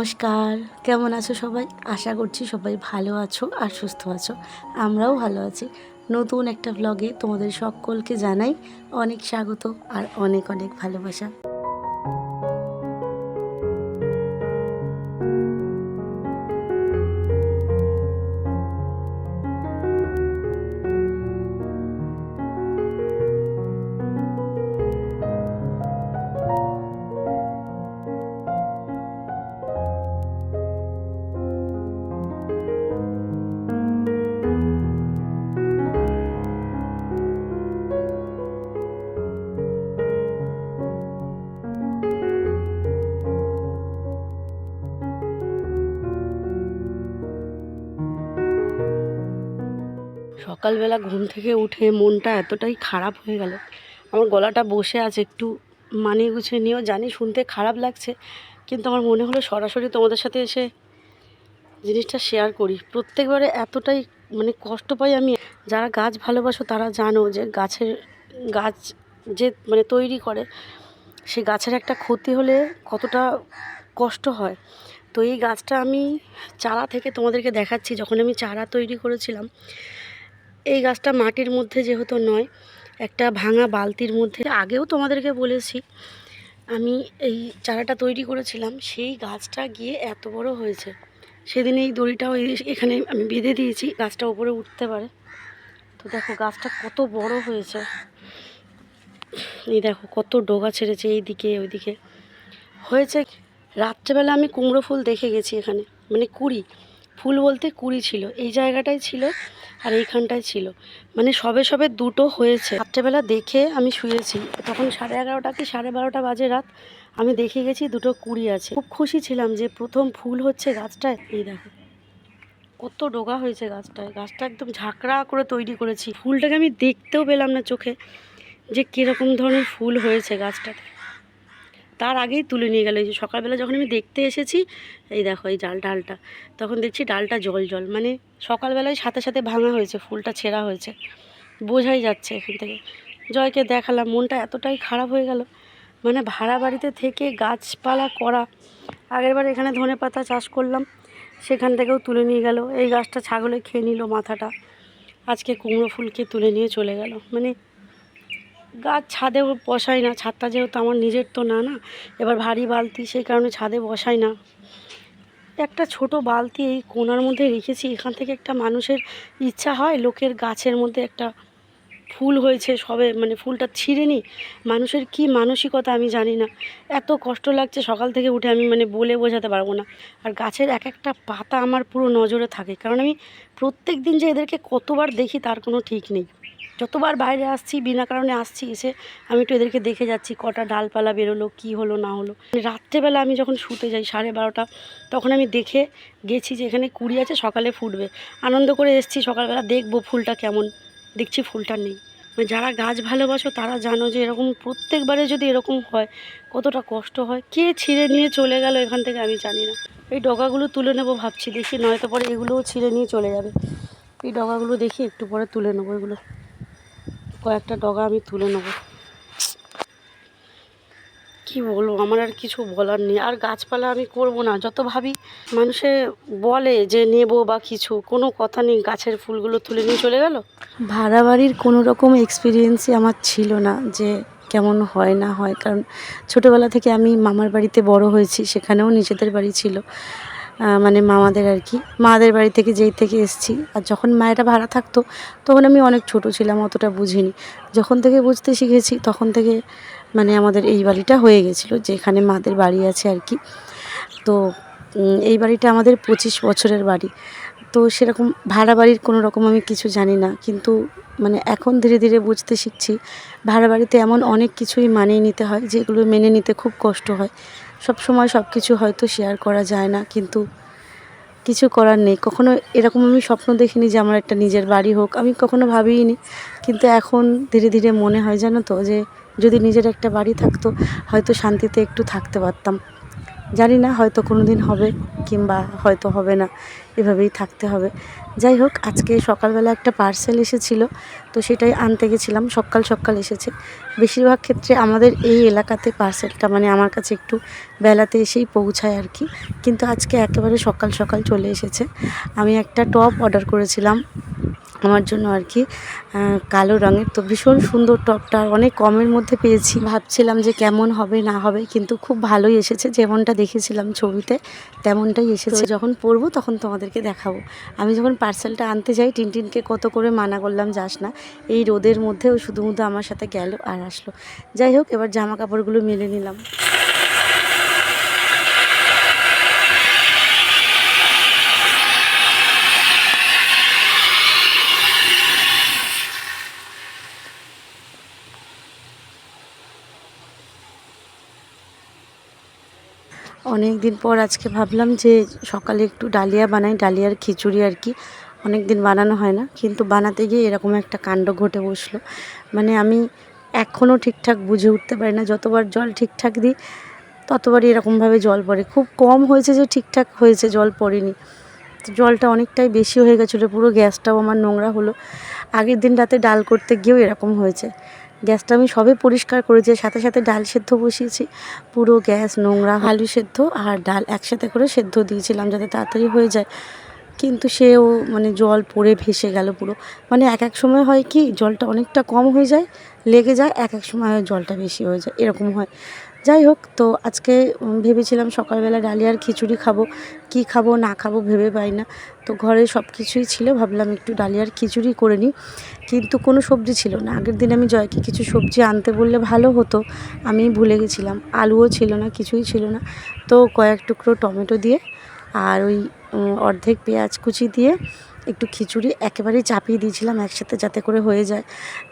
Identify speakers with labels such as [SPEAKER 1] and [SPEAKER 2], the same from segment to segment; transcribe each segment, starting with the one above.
[SPEAKER 1] নমস্কার। কেমন আছো সবাই? আশা করছি সবাই ভালো আছো আর সুস্থ আছো। আমরাও ভালো আছি। নতুন একটা ব্লগে তোমাদের সকলকে জানাই অনেক স্বাগত আর অনেক অনেক ভালোবাসা। সকালবেলা ঘুম থেকে উঠে মনটা এতটাই খারাপ হয়ে গেল। আমার গলাটা বসে আছে, একটু মানিয়ে গুছিয়ে নিয়েও জানি শুনতে খারাপ লাগছে, কিন্তু আমার মনে হলো সরাসরি তোমাদের সাথে এসে জিনিসটা শেয়ার করি। প্রত্যেকবারে এতটাই মানে কষ্ট পাই আমি। যারা গাছ ভালোবাসো তারা জানো যে গাছের গাছ যে মানে তৈরি করে, সে গাছের একটা ক্ষতি হলে কতটা কষ্ট হয়। তো এই গাছটা আমি চারা থেকে তোমাদেরকে দেখাচ্ছি, যখন আমি চারা তৈরি করেছিলাম এই গাছটা মাটির মধ্যে যেহেতু নয়, একটা ভাঙা বালতির মধ্যে। আগেও তোমাদেরকে বলেছি, আমি এই চারাটা তৈরি করেছিলাম, সেই গাছটা গিয়ে এত বড় হয়েছে। সেদিন এই দড়িটাও এখানে আমি বেঁধে দিয়েছি, গাছটা উপরে উঠতে পারে। তো দেখো, গাছটা কত বড় হয়েছে। এই দেখো, কত ডোগা ছেড়েছে এইদিকে, ওইদিকে। হয়েছে রাত্রেবেলা আমি কুমড়ো ফুল দেখে গেছি এখানে মানে কুড়ি। ফুল বলতে কুড়ি ছিল। এই জায়গাটাই ছিল আর এইখানটায় ছিল। মানে সবে সবে দুটো হয়েছে। রাত্রেবেলা দেখে আমি শুয়েছি। তখন সাড়ে এগারোটা কি সাড়ে বারোটা বাজে রাত। আমি দেখে গেছি দুটো কুড়ি আছে। খুব খুশি ছিলাম যে প্রথম ফুল হচ্ছে গাছটায়। এই দেখো, কত ডোগা হয়েছে গাছটায়। গাছটা একদম ঝাঁকড়া করে তৈরি করেছি। ফুলটাকে আমি দেখতেও পেলাম না চোখে যে কীরকম ধরনের ফুল হয়েছে গাছটাতে। তার আগেই তুলে নিয়ে গেল। এই যে সকালবেলা যখন আমি দেখতে এসেছি, এই দেখো এই ডাল ডালটা, তখন দেখছি ডালটা জল জল মানে সকালবেলায় সাথে সাথে ভাঙা হয়েছে, ফুলটা ছেঁড়া হয়েছে। বোঝাই যাচ্ছে এখান থেকে। জয়কে দেখালাম, মনটা এতটাই খারাপ হয়ে গেল। মানে ভাড়া বাড়িতে থেকে গাছপালা করা। আগেরবার এখানে ধনে পাতা চাষ করলাম, সেখান থেকেও তুলে নিয়ে গেল। এই গাছটা ছাগলে খেয়ে নিল মাথাটা। আজকে কুমড়ো ফুলকে তুলে নিয়ে চলে গেল। মানে গাছ ছাদে বসাই না, ছাদটা যেহেতু আমার নিজের তো না না? এবার ভারী বালতি সেই কারণে ছাদে বসাই না। একটা ছোট বালতি এই কোনার মধ্যে রেখেছি, এখান থেকে একটা মানুষের ইচ্ছা হয়, লোকের গাছের মধ্যে একটা ফুল হয়েছে, সবে মানে ফুলটা ছিঁড়ে নি। মানুষের কি মানসিকতা আমি জানি না। এত কষ্ট লাগছে, সকাল থেকে উঠে আমি মানে বলে বোঝাতে পারব না। আর গাছের এক একটা পাতা আমার পুরো নজরে থাকে, কারণ আমি প্রত্যেক দিন যে এদেরকে কতবার দেখি, তার কোনো ঠিক নেই। যতবার বাইরে আসছি, বিনা কারণে আসছি, এসে আমি একটু এদেরকে দেখে যাচ্ছি, কটা ডালপালা বেরোলো, কী হলো, না হলো। মানে রাত্রেবেলা আমি যখন শুতে যাই, সাড়ে বারোটা, তখন আমি দেখে গেছি যে এখানে কুড়ি আছে, সকালে ফুটবে। আনন্দ করে এসছি সকালবেলা, দেখব ফুলটা কেমন। দেখছি ফুলটা নেই। মানে যারা গাছ ভালোবাসো, তারা জানো যে এরকম প্রত্যেকবারে যদি এরকম হয়, কতটা কষ্ট হয়। কে ছিঁড়ে নিয়ে চলে গেল এখান থেকে আমি জানি না। এই ডগাগুলো তুলে নেব ভাবছি, দেখি নয়তো পরে এগুলোও ছিঁড়ে নিয়ে চলে যাবে। এই ডগাগুলো দেখি, একটু পরে তুলে নেব এগুলো। কয়েকটা ডগা আমি তুলে নেব। কি বলব, আমার আর কিছু বলার নেই। আর গাছপালা আমি করব না। যত ভাবি মানুষে বলে যে নেব বা কিছু, কোনো কথা নেই। গাছের ফুলগুলো তুলে নিয়ে চলে গেল। ভাড়া বাড়ির কোনো রকম এক্সপিরিয়েন্সই আমার ছিল না যে কেমন হয় না হয়। কারণ ছোটোবেলা থেকে আমি মামার বাড়িতে বড় হয়েছি, সেখানেও নিজেদের বাড়ি ছিল। মানে মামাদের আর কি। মাদের বাড়ি থেকে যেই থেকে এসেছি। আর যখন মায়েরা ভাড়া থাকতো, তখন আমি অনেক ছোট ছিলাম, অতটা বুঝিনি। যখন থেকে বুঝতে শিখেছি, তখন থেকে মানে আমাদের এই বাড়িটা হয়ে গেছিল, যেখানে মাদের বাড়ি আছে আর কি। তো এই বাড়িটা আমাদের পঁচিশ বছরের বাড়ি। তো সেরকম ভাড়া বাড়ির কোনো রকম আমি কিছু জানি না। কিন্তু মানে এখন ধীরে ধীরে বুঝতে শিখছি, ভাড়া বাড়িতে এমন অনেক কিছুই মানিয়ে নিতে হয়, যেগুলো মেনে নিতে খুব কষ্ট হয়। সব সময় সব কিছু হয়তো শেয়ার করা যায় না, কিন্তু কিছু করার নেই। কখনো এরকম আমি স্বপ্ন দেখিনি যে আমার একটা নিজের বাড়ি হোক, আমি কখনো ভাবিনি কিন্তু এখন ধীরে ধীরে মনে হয় জানো তো যে যদি নিজের একটা বাড়ি থাকতো, হয়তো শান্তিতে একটু থাকতে পারতাম। জানি না হয়তো কোনো দিন হবে কিংবা হয়তো হবে না, এভাবেই থাকতে হবে। যাই হোক, আজকে সকালবেলা একটা পার্সেল এসেছিল, তো সেটাই আনতে গেছিলাম, সকাল সকাল এসেছে। বেশিরভাগ ক্ষেত্রে আমাদের এই এলাকাতে পার্সেলটা মানে আমার কাছে একটু বেলাতে এসেই পৌঁছায় আর কি, কিন্তু আজকে একেবারে সকাল সকাল চলে এসেছে। আমি একটা টপ অর্ডার করেছিলাম আমার জন্য আর কি কালো রঙের, তো ভীষণ সুন্দর টপটা অনেক কমের মধ্যে পেয়েছি। ভাবছিলাম যে কেমন হবে, না হবে, কিন্তু খুব ভালোই এসেছে, যেমনটা দেখেছিলাম ছবিতে, তেমনটাই এসেছে। যখন পরবো তখন তোমাদেরকে দেখাবো। আমি যখন পার্সেলটা আনতে যাই, টিনটিনকে কত করে মানা করলাম যাস না। এই রোদের মধ্যেও শুধু আমার সাথে গেল আর আসলো। যাই হোক, এবার জামা কাপড়গুলো মেলে নিলাম। অনেক দিন পর আজকে ভাবলাম যে সকালে একটু ডালিয়া বানাই, ডালিয়ার খিচুড়ি আর কি। অনেক দিন বানানো হয় না, কিন্তু বানাতে গিয়ে এরকম একটা কাণ্ড ঘটে বসল। মানে আমি এখনও ঠিকঠাক বুঝে উঠতে পারি না, যতবার জল ঠিকঠাক দিই, ততবারই এরকমভাবে জল পড়ে। খুব কম হয়েছে যে ঠিকঠাক হয়েছে, জল পড়েনি। তো জলটা অনেকটাই বেশি হয়ে গেছিল, পুরো গ্যাসটাও আমার নোংরা হলো। আগের দিন রাতে ডাল করতে গিয়েও এরকম হয়েছে। গ্যাসটা আমি সবে পরিষ্কার করেছি, সাথে সাথে ডাল সেদ্ধ বসিয়েছি। পুরো গ্যাস, নোংরা, আলু সেদ্ধ আর ডাল একসাথে করে সেদ্ধ দিয়েছিলাম যাতে তাড়াতাড়ি হয়ে যায়। কিন্তু সেও মানে জল পড়ে ভেসে গেল পুরো। মানে এক এক সময় হয় কি, জলটা অনেকটা কম হয়ে যায়, লেগে যায়, এক এক সময় জলটা বেশি হয়ে যায়। এরকম হয়। যাই হোক, তো আজকে ভেবেছিলাম সকালবেলা ডালিয়ার খিচুড়ি খাব। কি খাব, না খাব ভেবে পাই না। তো ঘরে সব কিছুই ছিল, ভাবলাম একটু ডালিয়ার খিচুড়ি করে নিই। কিন্তু কোনো সবজি ছিল না। আগের দিন আমি জয়কে কিছু সবজি আনতে বললে ভালো হতো। আমি ভুলে গেছিলাম। আলুও ছিল না, কিছুই ছিল না। তো কয়েক টুকরো টমেটো দিয়ে আর ওই অর্ধেক পেঁয়াজ কুচি দিয়ে একটু খিচুড়ি একেবারেই চাপিয়ে দিয়েছিলাম একসাথে যাতে করে হয়ে যায়।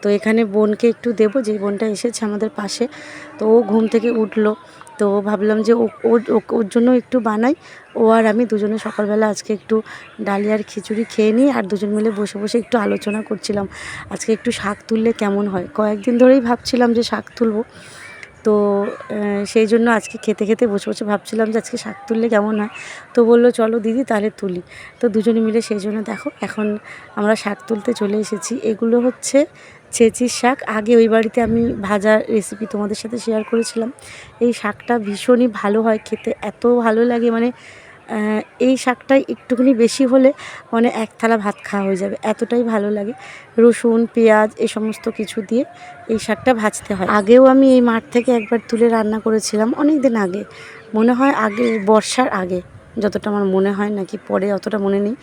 [SPEAKER 1] তো এখানে বোনকে একটু দেবো যে বোনটা এসেছে আমাদের পাশে। তো ও ঘুম থেকে উঠল। তো ভাবলাম যে ও ওর- জন্য একটু বানাই। ও আর আমি দুজনে সকালবেলা আজকে একটু ডালিয়ার খিচুড়ি খেয়ে নিই আর দুজন মিলে বসে বসে একটু আলোচনা করছিলাম। আজকে একটু শাক তুললে কেমন হয়? কয়েকদিন ধরেই ভাবছিলাম যে শাক তুলবো। তো সেই জন্য আজকে খেতে খেতে বসে বসে ভাবছিলাম যে আজকে শাক তুললে কেমন হয়। তো বলল, চলো দিদি, তাহলে তুলি। তো দুজনে মিলে সেই জন্য দেখো, এখন আমরা শাক তুলতে চলে এসেছি। এগুলো হচ্ছে চেচির শাক। আগে ওই বাড়িতে আমি ভাজার রেসিপি তোমাদের সাথে শেয়ার করেছিলাম। এই শাকটা ভীষণই ভালো হয়, খেতে এত ভালো লাগে মানে এই শাকটাই একটুখানি বেশি হলে মানে এক থালা ভাত খাওয়া হয়ে যাবে। এতটাই ভালো লাগে। রসুন, পেঁয়াজ এই সমস্ত কিছু দিয়ে এই শাকটা ভাজতে হয়। আগেও আমি এই মাঠ থেকে একবার তুলে রান্না করেছিলাম অনেক দিন আগে। মনে হয় আগে, বর্ষার আগে। যতটা আমার মনে হয় নাকি পরে অতটা মনে নেই।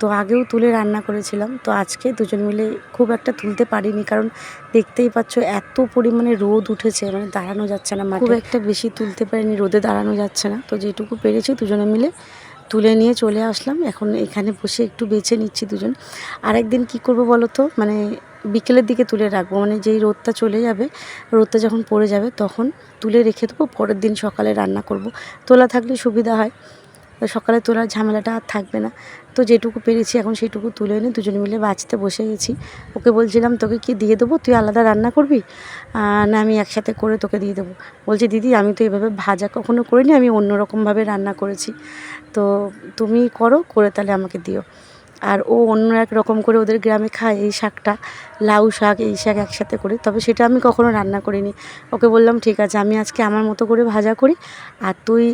[SPEAKER 1] তো আগেও তুলে রান্না করেছিলাম, তো আজকে দুজন মিলে খুব একটা তুলতে পারিনি কারণ দেখতেই পাচ্ছ এত পরিমাণে রোদ উঠেছে মানে দাঁড়ানো যাচ্ছে না। খুব একটা বেশি তুলতে পারিনি, রোদে দাঁড়ানো যাচ্ছে না। তো যেটুকু পেরেছি দুজনে মিলে তুলে নিয়ে চলে আসলাম। এখন এখানে বসে একটু বেছে নিচ্ছি দুজন। আরেকদিন কি করব বলো তো? মানে বিকেলের দিকে তুলে রাখব মানে যেই রোদটা চলে যাবে, রোদটা যখন পড়ে যাবে তখন তুলে রেখে দেবো, পরের দিন সকালে রান্না করব। তোলা থাকলে সুবিধা হয়। সকালে তোলার ঝামেলাটা আর থাকবে না। তো যেটুকু পেরেছি এখন সেটুকু তুলে এনে দুজনে মিলে বাঁচতে বসে গেছি। ওকে বলছিলাম, তোকে কি দিয়ে দেবো? তুই আলাদা রান্না করবি? না, আমি একসাথে করে তোকে দিয়ে দেবো। বলছে, দিদি, আমি তো এভাবে ভাজা কখনো করিনি, আমি অন্যরকমভাবে রান্না করেছি। তো তুমি করো, করে তাহলে আমাকে দিও। আর ও অন্য এক রকম করে ওদের গ্রামে খায় এই শাকটা, লাউ শাক, এই শাক একসাথে করে। তবে সেটা আমি কখনো রান্না করিনি। ওকে বললাম, ঠিক আছে, আমি আজকে আমার মতো করে ভাজা করি, আর তুই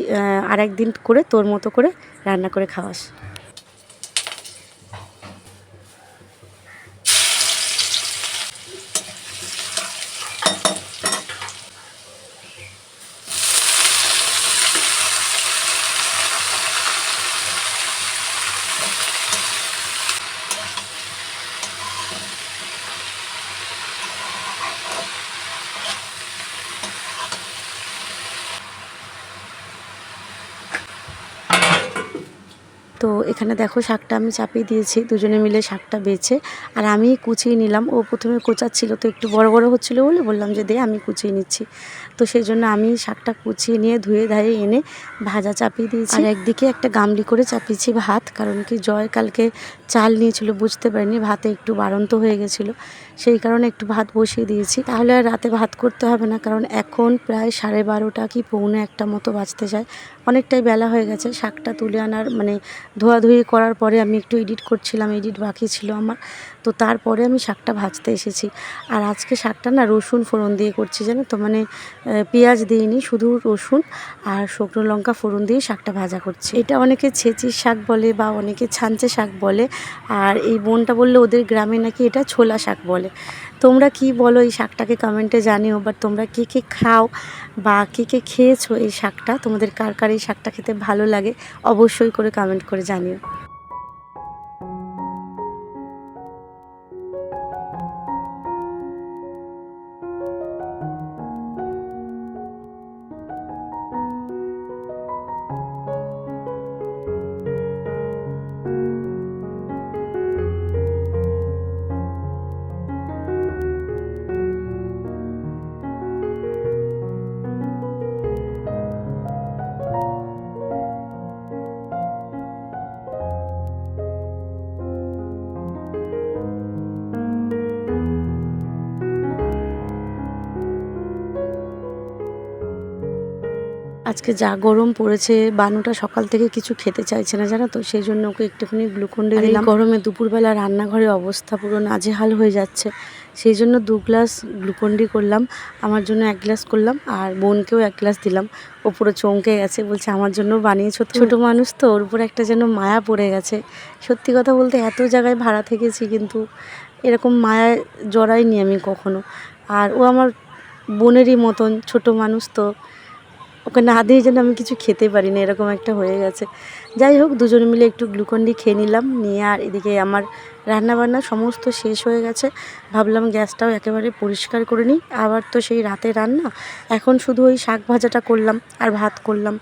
[SPEAKER 1] আর একদিন করে তোর মতো করে রান্না করে খাওয়াস। এখানে দেখো শাকটা আমি চাপিয়ে দিয়েছি, দুজনে মিলে শাকটা বেছে। আর আমি কুচিয়ে নিলাম, ও প্রথমে কোচাচ্ছিল তো একটু বড় বড় হচ্ছিল বলে বললাম যে দে আমি কুচিয়ে নিচ্ছি। তো সেই জন্য আমি শাকটা কুচিয়ে নিয়ে ধুয়ে ধায়ে এনে ভাজা চাপিয়ে দিয়েছি। আর একদিকে একটা গামলি করে চাপিয়েছি ভাত, কারণ কি জয় কালকে চাল নিয়েছিল, বুঝতে পারিনি, ভাতে একটু বাড়ন্ত হয়ে গেছিল। সেই কারণে একটু ভাত বসিয়ে দিয়েছি। তাহলে আর রাতে ভাত করতে হবে না, কারণ এখন প্রায় সাড়ে বারোটা কি পৌনে একটা মতো বাঁচতে যায়। অনেকটাই বেলা হয়ে গেছে, শাকটা তুলে আনার মানে ধোয়াধুয়ি করার পরে আমি একটু এডিট করছিলাম, এডিট বাকি ছিল আমার। তো তারপরে আমি শাকটা ভাজতে এসেছি। আর আজকে শাকটা না রসুন ফোড়ন দিয়ে করছি, জানো তো? মানে পেঁয়াজ দিইনি, শুধু রসুন আর শুকনো লঙ্কা ফোড়ন দিয়ে শাকটা ভাজা করছি। এটা অনেকে ছেঁচির শাক বলে বা অনেকে ছাঞ্চে শাক বলে, আর এই বোনটা বললে ওদের গ্রামে নাকি এটা ছোলা শাক বলে। তোমরা কি বলো এই শাকটাকে কমেন্টে জানিও বাট তোমরা কে কে খাও বা কে কে খেয়েছো এই শাকটা? তোমাদের কার কার এই শাকটা খেতে ভালো লাগে? অবশ্যই করে কমেন্ট করে জানিও। আজকে যা গরম পড়েছে বানুটা সকাল থেকে কিছু খেতে চাইছে না জানো তো? সেই জন্য ওকে একটুখানি গ্লুকন ডি দিলাম। গরমে দুপুরবেলা রান্নাঘরের অবস্থা পুরো নাজেহাল হয়ে যাচ্ছে। সেই জন্য দু গ্লাস গ্লুকন ডি করলাম। আমার জন্য এক গ্লাস করলাম আর বোনকেও এক গ্লাস দিলাম। ও পুরো চমকে গেছে বলছে আমার জন্য বানিয়েছো ছোটো মানুষ তো ওর উপর একটা যেন মায়া পড়ে গেছে। সত্যি কথা বলতে এত জায়গায় ভাড়া থেকেছি কিন্তু এরকম মায়ায় জড়াইনি আমি কখনো। আর ও আমার বোনেরই মতন ছোট মানুষ তো। ওকে না দিয়ে যেন আমি কিছু খেতে পারি না এরকম একটা হয়ে গেছে। যাই হোক, দুজন মিলে একটু গ্লুকন্ডি খেয়ে নিলাম, নিয়ে আর এদিকে আমার রান্না বান্না সমস্ত শেষ হয়ে গেছে। ভাবলাম গ্যাসটাও একেবারে পরিষ্কার করে নিই। আবার তো সেই রাতে রান্না, এখন শুধু ওই শাক ভাজাটা করলাম আর ভাত করলাম।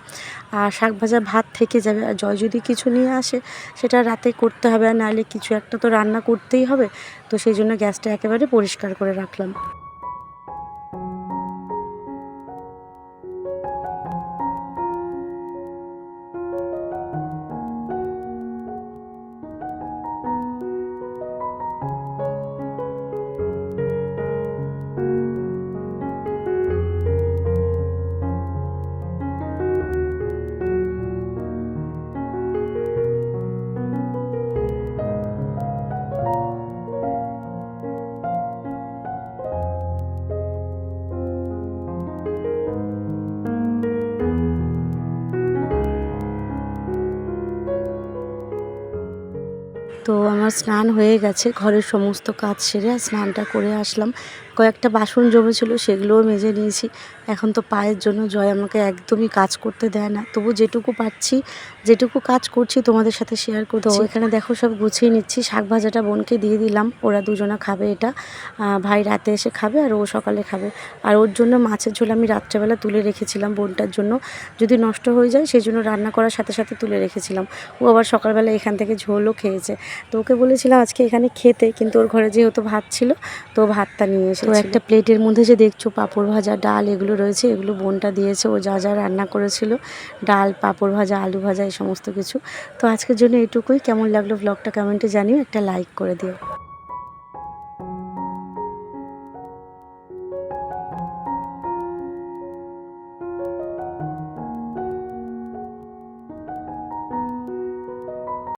[SPEAKER 1] আর শাক ভাজা ভাত থেকে যাবে, আর জয় যদি কিছু নিয়ে আসে, সেটা রাতে করতে হবে। আর নাহলে কিছু একটা তো রান্না করতেই হবে। তো সেই জন্য গ্যাসটা একেবারে পরিষ্কার করে রাখলাম। আমার স্নান হয়ে গেছে ঘরের সমস্ত কাজ সেরে স্নানটা করে আসলাম। কয়েকটা বাসন জমেছিল সেগুলোও মেজে নিয়েছি। এখন তো পায়ের জন্য জয় আমাকে একদমই কাজ করতে দেয় না। তবু যেটুকু পাচ্ছি যেটুকু কাজ করছি তোমাদের সাথে শেয়ার করছি। এখানে দেখো সব গুছিয়ে নিচ্ছি। শাক ভাজাটা বোনকে দিয়ে দিলাম। ওরা দুজনা খাবে এটা। ভাই রাতে এসে খাবে আর ও সকালে খাবে। আর ওর জন্য মাছের ঝোল আমি রাত্রেবেলা তুলে রেখেছিলাম বোনটার জন্য। যদি নষ্ট হয়ে যায় সেই জন্য রান্না করার সাথে সাথে তুলে রেখেছিলাম। ও আবার সকালবেলা এখান থেকে ঝোলও খেয়েছে। তো ওকে বলেছিলাম আজকে এখানে খেতে কিন্তু ওর ঘরে যেহেতু ভাত ছিল তো ও ভাতটা নিয়ে এসে তো একটা প্লেটের মধ্যে যে দেখছ পাপড় ভাজা ডাল এগুলো রয়েছে এগুলো বোনটা দিয়েছে ও যা যা রান্না করেছিল ডাল পাঁপড় ভাজা আলু ভাজা এই সমস্ত কিছু। তো আজকের জন্য এটুকুই। কেমন লাগল ব্লগটা কমেন্টে জানিও একটা লাইক করে দিও।